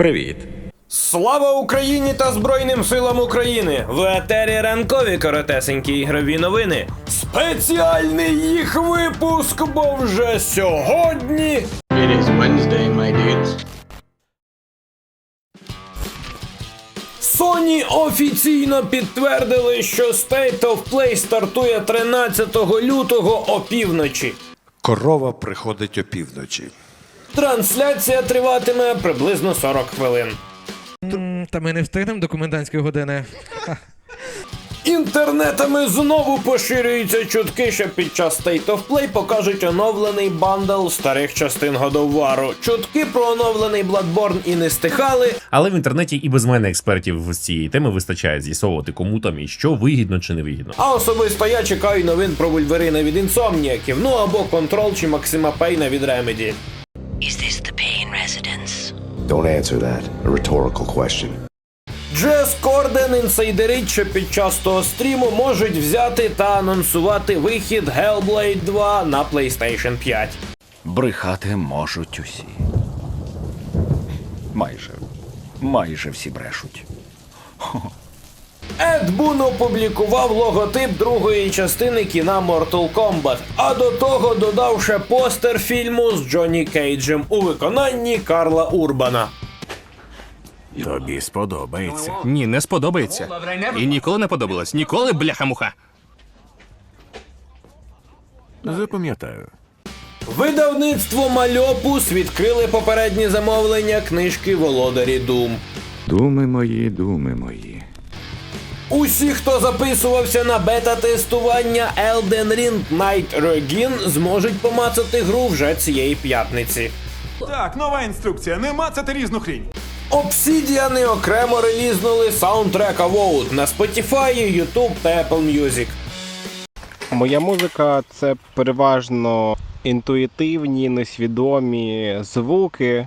Привіт. Слава Україні та Збройним силам України! В етері ранкові коротесенькі ігрові новини. Спеціальний їх випуск, бо вже сьогодні. It is Wednesday, my dudes. Sony офіційно підтвердили, що State of Play стартує 13 лютого опівночі. Корова приходить опівночі. Трансляція триватиме приблизно 40 хвилин. Та ми не встигнемо до комендантської години. Інтернетами знову поширюються чутки, що під час State of Play покажуть оновлений бандл старих частин God of War. Чутки про оновлений Bloodborne і не стихали, Але в інтернеті і без мене експертів з цієї теми вистачає з'ясовувати, кому там і що вигідно чи не вигідно. а особисто я чекаю новин про Вульверина від інсомніяків, ну або Control чи Максима Пейна від Remedy. Is this the Payne residence? Don't answer that. A rhetorical question. Джес Корден інсайдерить, що під час того стріму можуть взяти та анонсувати вихід Hellblade 2 на PlayStation 5. Брехати можуть усі. Майже. Майже всі брешуть. Ед Бун опублікував логотип другої частини кіна Mortal Kombat, а до того додав ще постер фільму з Джонні Кейджем у виконанні Карла Урбана. Тобі сподобається. Ні, не сподобається. І ніколи не подобалось. Ніколи, бляха-муха. Запам'ятаю. Видавництво Мальопус відкрили попередні замовлення книжки Володарі Дум. Думи мої, думи мої. Усі, хто записувався на бета-тестування Elden Ring Night Regin, зможуть помацати гру вже цієї п'ятниці. Так, нова інструкція. Не мацати різну хрінь. Обсідіани окремо релізнули саундтрек Avowed на Spotify, YouTube та Apple Music. Моя музика це переважно інтуїтивні, несвідомі звуки.